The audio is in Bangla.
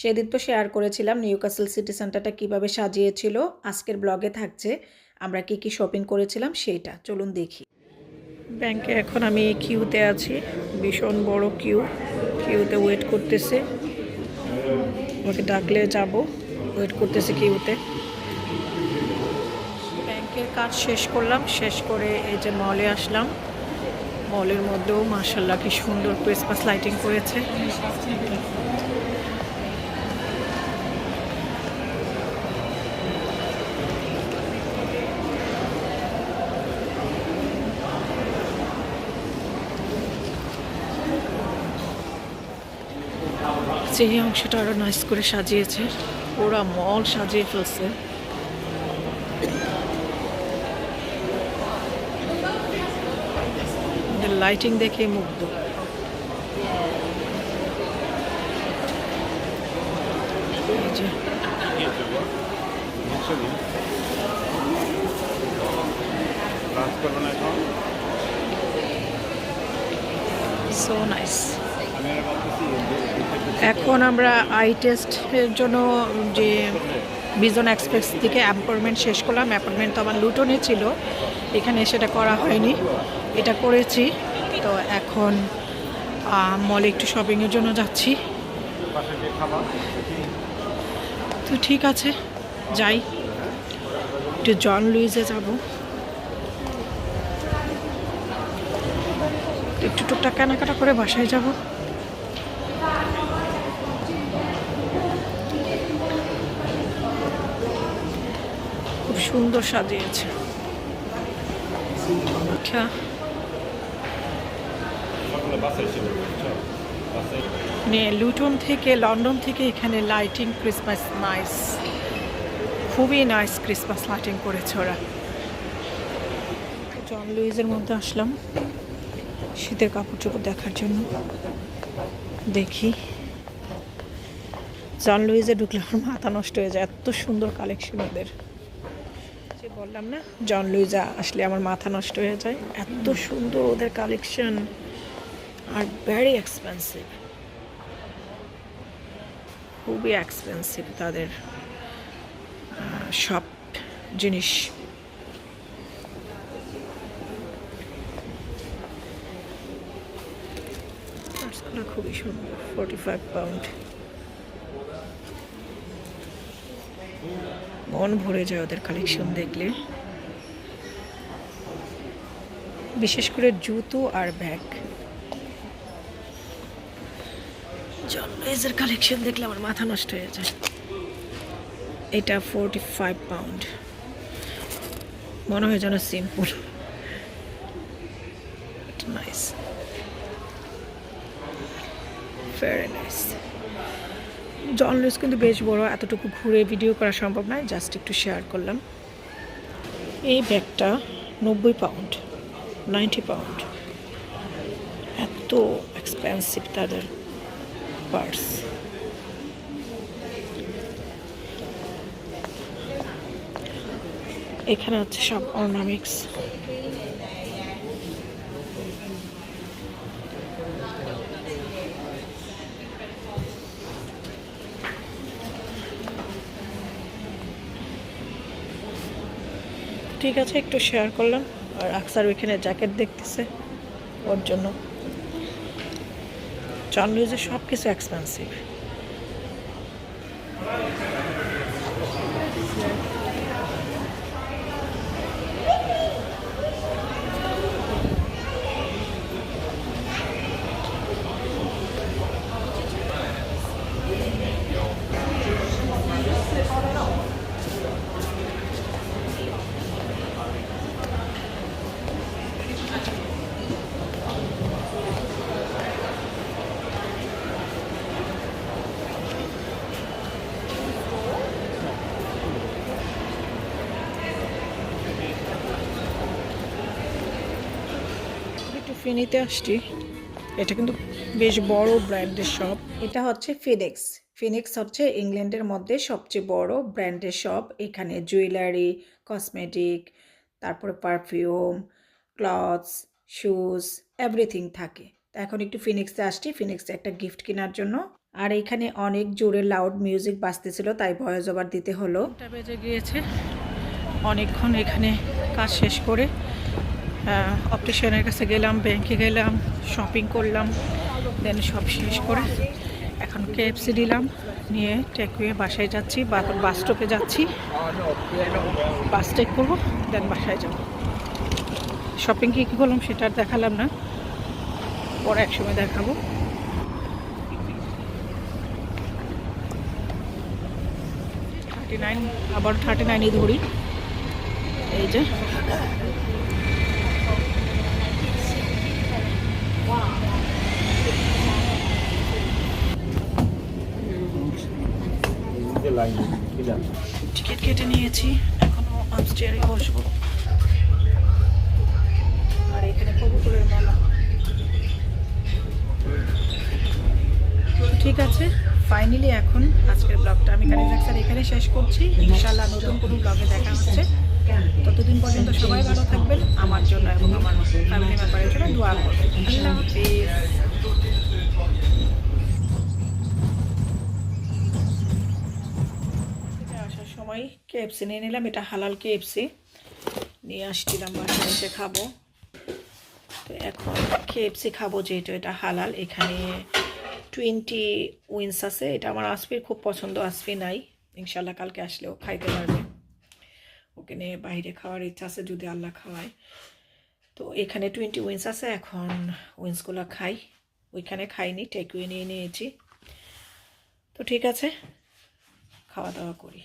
সেদিন তো শেয়ার করেছিলাম নিউ কাসেল সিটি সেন্টারটা কীভাবে সাজিয়েছিল। আজকের ব্লগে থাকছে, আমরা কি কি শপিং করেছিলাম সেইটা। চলুন দেখি। ব্যাংকে এখন আমি কিউতে আছি, ভীষণ বড় কিউ কিউতে ওয়েট করতেছে। ওকে ডাকলে যাব ওয়েট করতেছে কিউতে ব্যাংকের কাজ শেষ করলাম, শেষ করে এই যে মলে আসলাম। মলের মধ্যেও মার্শাল্লাহ কি সুন্দর ক্রিসমাস লাইটিং করেছে। যে এই অংশটা আরও নাইস করে সাজিয়েছে, পুরা মল সাজিয়ে ফেলছে। লাইটিং দেখে মুগ্ধ। করবে না এখন আমরা আই টেস্টের জন্য যে বিজন এক্সপ্রেস থেকে অ্যাপয়েন্টমেন্ট শেষ করলাম। অ্যাপয়েন্টমেন্ট তো আমার লুটনে ছিল। এখানে সেটা করা হয়নি। এটা করেছি। তো এখন মলে একটু শপিংয়ের জন্য যাচ্ছি। তো ঠিক আছে, যাই। একটু জন লুইজে যাব। একটু টুকটাক কেনাকাটা করে বাসায় যাব। সুন্দর সাজিয়েছে। আচ্ছা। লুটন থেকে, লন্ডন থেকে এখানে লাইটিং ক্রিসমাস নাইস খুবই নাইস ক্রিসমাস লাইটিং করেছে ওরা। জন লুইজের মধ্যে আসলাম, শীতের কাপড় চোপড় দেখার জন্য। দেখি। জন লুইজে ঢুকলে আমার মাথা নষ্ট হয়ে যায়, এত সুন্দর কালেকশন ওদের। বললাম না, জন লুইজা আসলে আমার মাথা নষ্ট হয়ে যায়। এত সুন্দর ওদের কালেকশন আর ভেরি এক্সপেন্সিভ খুবই এক্সপেন্সিভ তাদের সব জিনিস। খুবই সুন্দর ফোর্টি ফাইভ পাউন্ড মন ভরে যায় ওদের কালেকশন দেখলে। বিশেষ করে জুতো আর ব্যাগ। জনরাইজের কালেকশন দেখলে আমার মাথা নষ্ট হয়ে যায়। এটা ফোরটি ফাইভ পাউন্ড মনে হয় যেন simple nice very nice John Lewis কিন্তু বেশ বড়, এতটুকু ঘুরে ভিডিও করা সম্ভব নয় জাস্ট একটু শেয়ার করলাম। এই ব্যাগটা নব্বই পাউন্ড নাইনটি পাউন্ড এত এক্সপেন্সিভ তাদের পার্স এখানে হচ্ছে সব অর্নামিক্স ঠিক আছে, একটু শেয়ার করলাম। আর আকসার ওইখানে জ্যাকেট দেখতেছে ওর জন্য। চন্দ্রজে সব কিছু এক্সপেন্সিভ একটু ফিনিতে আসছি। এটা কিন্তু বেশ বড় ব্র্যান্ডের শপ। এটা হচ্ছে ফিনিক্স ফিনিক্স হচ্ছে ইংল্যান্ডের মধ্যে সবচেয়ে বড় ব্র্যান্ডের শপ। এখানে জুয়েলারি কসমেটিক তারপরে পারফিউম ক্লথস শুজ এভরিথিং থাকে। তো এখন একটু ফিনিক্সে আসছি। ফিনিক্সে একটা গিফট কেনার জন্য। আর এখানে অনেক জোরে লাউড মিউজিক বাজতেছিল তাই ভয়েস ওভার দিতে হলো। বেজে গিয়েছে। অনেকক্ষণ এখানে কাজ শেষ করে অপটিশিয়ানের কাছে গেলাম ব্যাংকে গেলাম শপিং করলাম দেন সব শেষ করে এখন কেএফসি দিলাম, নিয়ে টেকওয়ে বাসায় যাচ্ছি বাস স্টপে যাচ্ছি। বাস টেক করব দেন বাসায় যাব। শপিং কী কী করলাম সেটা আর দেখালাম না। পরে একসময় দেখাবো। থার্টি নাইন আবার থার্টি নাইনই ধরি। এই যে। টিকিট কেটে নিয়েছি, এখনও আপস্টেয়ারে বসবো। আর এখানে কবুতরের মেলা। ঠিক আছে ফাইনালি এখন আজকের ব্লগটা আমি কানে স্যার এখানে শেষ করছি। ইনশাল্লাহ নতুন কোনো ব্লগে দেখা হচ্ছে। ততদিন পর্যন্ত সবাই ভালো থাকবেন। আমার জন্য এবং আমার ফ্যামিলি মেম্বারের জন্য দোয়া করবেন। সময় কেএফসি নিয়ে নিলাম। এটা হালাল কেএফসি নিয়ে আসছিলাম বাসায় এসে খাব। তো এখন কেএফসি খাব যেহেতু এটা হালাল। এখানে টোয়েন্টি উইন্স আছে। এটা আমার আসপির খুব পছন্দ। আসপি নাই। ইনশাল্লাহ কালকে আসলেও খাইতে পারবে। ওকে নিয়ে বাইরে খাওয়ার ইচ্ছা আছে যদি আল্লাহ খাওয়ায়। তো এখানে টোয়েন্টি উইন্স আছে, এখন উইন্সগুলো খাই। ওইখানে খাইনি টেকওয়ে নিয়ে নিয়েছি। তো ঠিক আছে, খাওয়া দাওয়া করি।